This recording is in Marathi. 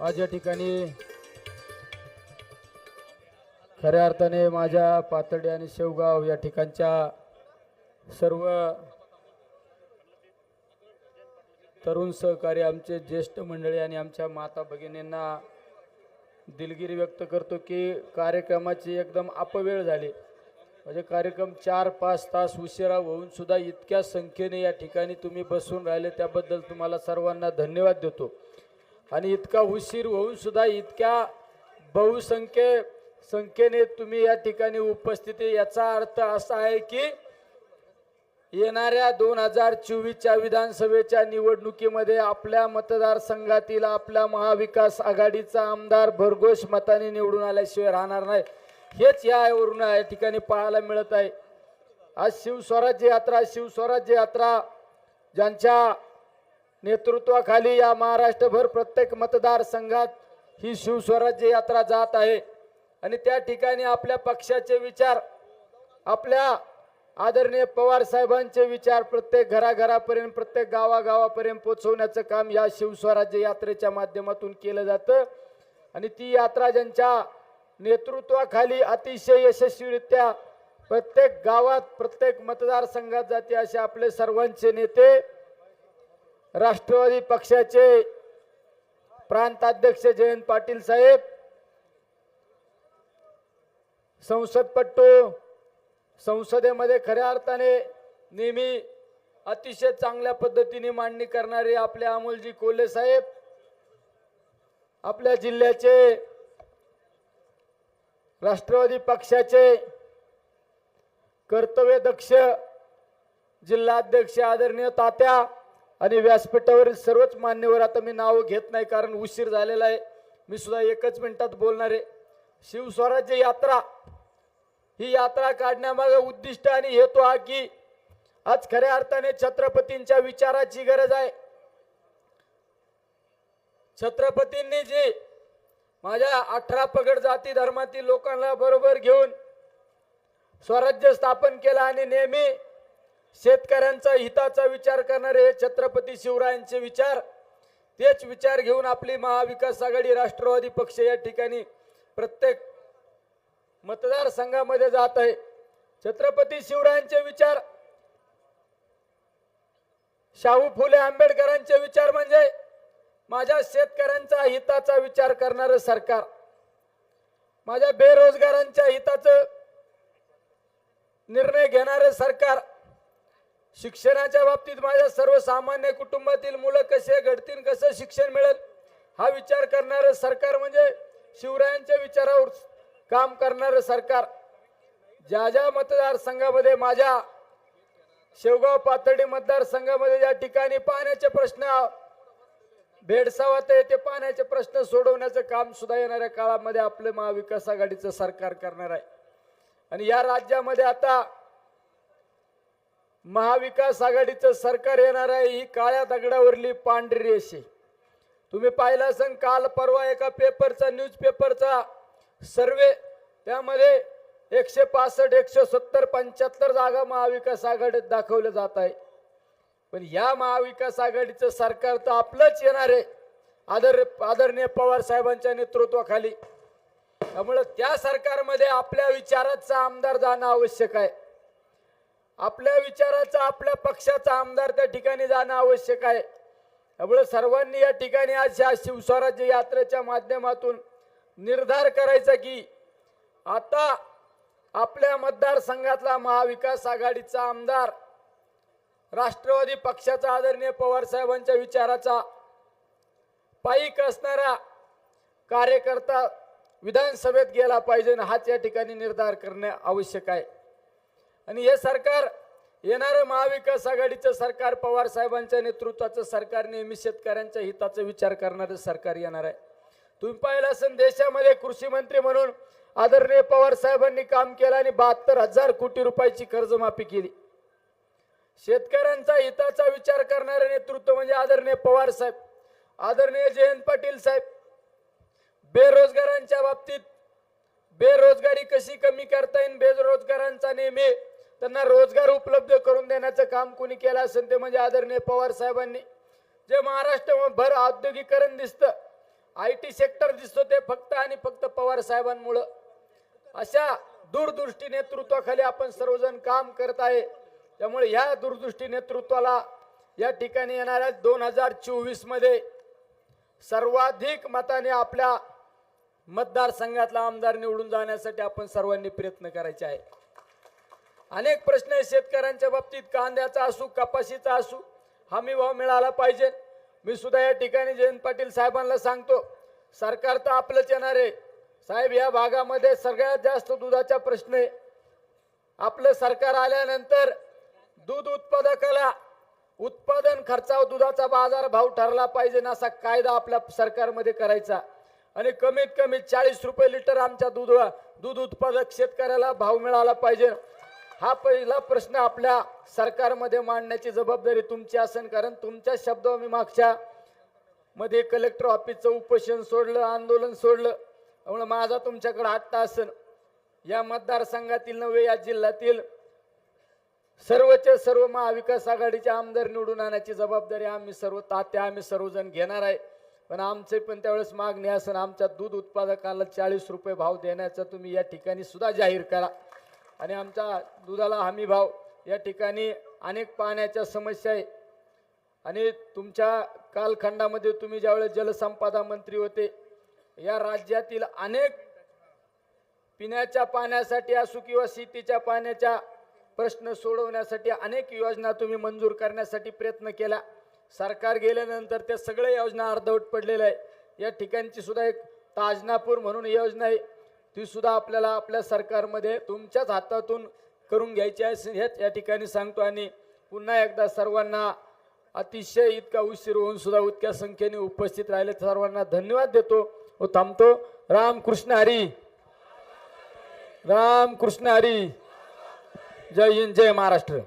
आज या ठिकाणी खऱ्या अर्थाने माझ्या पातळी आणि शेवगाव या ठिकाणच्या सर्व तरुण सहकारी आमचे ज्येष्ठ मंडळी आणि आमच्या माता भगिनींना दिलगिरी व्यक्त करतो की कार्यक्रमाची एकदम अपवेळ झाली. म्हणजे कार्यक्रम चार पाच तास उशिरा होऊन सुद्धा इतक्या संख्येने या ठिकाणी तुम्ही बसून राहिले त्याबद्दल तुम्हाला सर्वांना धन्यवाद देतो. आणि इतका उशीर होऊन सुद्धा इतक्या बहुसंख्ये संख्येने तुम्ही या ठिकाणी उपस्थिती याचा अर्थ असा आहे की येणाऱ्या दोन हजार चोवीसच्या विधानसभेच्या निवडणुकीमध्ये आपल्या मतदारसंघातील आपल्या महाविकास आघाडीचा आमदार भरघोष मताने निवडून आल्याशिवाय राहणार नाही. हेच यावरून या ठिकाणी पाहायला मिळत आहे. आज शिवस्वराज्य यात्रा शिवस्वराज्य यात्रा ज्यांच्या नेतृत्वाखाली या महाराष्ट्रभर प्रत्येक मतदारसंघात ही शिवस्वराज्य यात्रा जात आहे. आणि त्या ठिकाणी आपल्या पक्षाचे विचार आपल्या आदरणीय पवार साहेबांचे विचार प्रत्येक घराघरापर्यंत प्रत्येक गावागावापर्यंत पोचवण्याचं काम या शिवस्वराज्य यात्रेच्या माध्यमातून केलं जातं. आणि ती यात्रा ज्यांच्या नेतृत्वाखाली अतिशय यशस्वीरित्या प्रत्येक गावात प्रत्येक मतदारसंघात जाते असे आपले सर्वांचे नेते राष्ट्रवादी पक्षाचे प्रांताध्यक्ष जयंत पाटील साहेब संसदपट्टू संसदेमध्ये खऱ्या अर्थाने नेहमी अतिशय चांगल्या पद्धतीने मांडणी करणारे आपले अमोलजी कोल्हे साहेब आपल्या जिल्ह्याचे राष्ट्रवादी पक्षाचे कर्तव्यदक्ष जिल्हाध्यक्ष आदरणीय तात्या आणि व्यासपीठावरील सर्वच मान्यवर आता मी नाव घेत नाही कारण उशीर झालेला आहे. मी सुद्धा एकच मिनिटात बोलणार आहे. शिवस्वराज्य यात्रा ही यात्रा काढण्यामागे उद्दिष्ट आणि हेतू हा की आज खऱ्या अर्थाने छत्रपतींच्या विचाराची गरज आहे. छत्रपतींनी जी माझ्या अठरा पगड जाती धर्मातील लोकांना बरोबर घेऊन स्वराज्य स्थापन केलं आणि नेहमी शेतकऱ्यांचा हिताचा विचार करणारे हे छत्रपती शिवरायांचे विचार तेच विचार घेऊन आपली महाविकास आघाडी राष्ट्रवादी पक्ष या ठिकाणी प्रत्येक मतदारसंघामध्ये जात आहे. छत्रपती शिवरायांचे विचार शाहू फुले आंबेडकरांचे विचार म्हणजे माझ्या शेतकऱ्यांचा हिताचा विचार करणारं सरकार. माझ्या बेरोजगारांच्या हिताचं निर्णय घेणारे सरकार. शिक्षणाच्या बाबतीत माझ्या सर्वसामान्य कुटुंबातील मुलं कसे घडतील कसं शिक्षण मिळेल हा विचार करणारं सरकार म्हणजे शिवरायांच्या विचारावर काम करणारं सरकार. ज्या ज्या मतदारसंघामध्ये माझ्या शेवगाव पाथर्डी मतदारसंघामध्ये ज्या ठिकाणी पाण्याचे प्रश्न भेडसावत येते ते पाण्याचे प्रश्न सोडवण्याचं काम सुद्धा येणाऱ्या काळामध्ये आपलं महाविकास आघाडीचं सरकार करणार आहे. आणि या राज्यामध्ये आता महाविकास आघाडीचं सरकार येणार आहे ही काळ्या दगडावरली पांढरी रेषे. तुम्ही पाहिलं असेल काल परवा एका पेपरचा न्यूज पेपरचा सर्वे त्यामध्ये एकशे पासष्ट एकशे सत्तर पंच्याहत्तर जागा महाविकास आघाडीत दाखवलं जात आहे. पण या महाविकास आघाडीचं सरकार तर आपलंच येणार आहे आदर आदरणीय पवार साहेबांच्या नेतृत्वाखाली. त्यामुळं त्या सरकारमध्ये आपल्या विचाराचा आमदार जाणं आवश्यक आहे. आपल्या विचाराचा आपल्या पक्षाचा आमदार त्या ठिकाणी जाणं आवश्यक आहे. त्यामुळे सर्वांनी या ठिकाणी आज या शिवस्वराज्य यात्रेच्या माध्यमातून निर्धार करायचा की आता आपल्या मतदारसंघातला महाविकास आघाडीचा आमदार राष्ट्रवादी पक्षाचा आदरणीय पवार साहेबांच्या विचाराचा पायीक असणारा कार्यकर्ता विधानसभेत गेला पाहिजे आणि हाच या ठिकाणी निर्धार करणे आवश्यक आहे. आणि हे सरकार येणारं महाविकास आघाडीचं सरकार पवार साहेबांच्या नेतृत्वाचं सरकार नेहमी शेतकऱ्यांच्या हिताचा विचार करणारं सरकार येणार आहे. तुम्ही पाहिलं असेल देशामध्ये कृषी मंत्री म्हणून आदरणीय पवार साहेबांनी काम केलं आणि बहात्तर हजार कोटी रुपयाची कर्जमाफी केली. शेतकऱ्यांचा हिताचा विचार करणारे नेतृत्व म्हणजे आदरणीय पवार साहेब आदरणीय जयंत पाटील साहेब. बेरोजगारांच्या बाबतीत बेरोजगारी कशी कमी करता येईल? बेरोजगारांचा नेहमी त्यांना रोजगार उपलब्ध करून देण्याचं काम कोणी केलं असेल ते म्हणजे आदरणीय पवार साहेबांनी. जे महाराष्ट्र भर औद्योगिकरण दिसतं आय टी सेक्टर दिसतो ते फक्त आणि फक्त पवार साहेबांमुळं. अशा दूरदृष्टी नेतृत्वाखाली आपण सर्वजण काम करत आहे. त्यामुळे ह्या दूरदृष्टी नेतृत्वाला या ठिकाणी येणाऱ्या दोन हजार चोवीसमध्ये सर्वाधिक मताने आपल्या मतदारसंघातला आमदार निवडून जाण्यासाठी आपण सर्वांनी प्रयत्न करायचे आहे. अनेक प्रश्न आहेत शेतकऱ्यांच्या बाबतीत. कांद्याचा असू कपाशीचा असू हमी भाव मिळाला पाहिजे. मी सुद्धा या ठिकाणी जयंत पाटील साहेबांना सांगतो सरकार तर आपलंच येणार आहे. साहेब या भागामध्ये सगळ्यात जास्त दुधाचा प्रश्न आहे. आपलं सरकार आल्यानंतर दूध उत्पादकाला उत्पादन खर्चावर दुधाचा बाजार भाव ठरला पाहिजे ना असा कायदा आपल्या सरकारमध्ये करायचा. आणि कमीत कमी चाळीस रुपये लिटर आमच्या दूध दूध उत्पादक शेतकऱ्याला भाव मिळाला पाहिजे. हा पहिला प्रश्न आपल्या सरकारमध्ये मांडण्याची जबाबदारी तुमची असेल कारण तुमच्या शब्द मी मागच्या मध्ये कलेक्टर ऑफिसचं उपोषण सोडलं आंदोलन सोडलं त्यामुळे माझा तुमच्याकडे आत्ता असन या मतदारसंघातील नव्हे या जिल्ह्यातील सर्वच्या सर्व महाविकास आघाडीचे आमदार निवडून आणण्याची जबाबदारी आम्ही सर्व तात्या आम्ही सर्वजण घेणार आहे. पण आमचे पण त्यावेळेस मागणी असेल आमच्या दूध उत्पादकाला चाळीस रुपये भाव देण्याचा तुम्ही या ठिकाणी सुद्धा जाहीर करा. आणि आमचा दुधाला हमी भाव या ठिकाणी अनेक पाण्याच्या समस्या आहे. आणि तुमच्या कालखंडामध्ये तुम्ही ज्यावेळेस जलसंपदा मंत्री होते या राज्यातील अनेक पिण्याच्या पाण्यासाठी असू किंवा शेतीच्या पाण्याच्या प्रश्न सोडवण्यासाठी अनेक योजना तुम्ही मंजूर करण्यासाठी प्रयत्न केला. सरकार गेल्यानंतर त्या सगळ्या योजना अर्धवट पडलेल्या आहे या ठिकाणची सुद्धा एक ताजनापूर म्हणून योजना आहे. ती सुद्धा आपल्याला आपल्या सरकारमध्ये तुमच्याच हातातून करून घ्यायची आहे. हेच या ठिकाणी सांगतो आणि पुन्हा एकदा सर्वांना अतिशय इतका उशीर होऊन सुद्धा इतक्या संख्येने उपस्थित राहिले. सर्वांना धन्यवाद देतो. व थांबतो. राम कृष्ण हरी. राम कृष्ण हरी. जय हिंद जय महाराष्ट्र.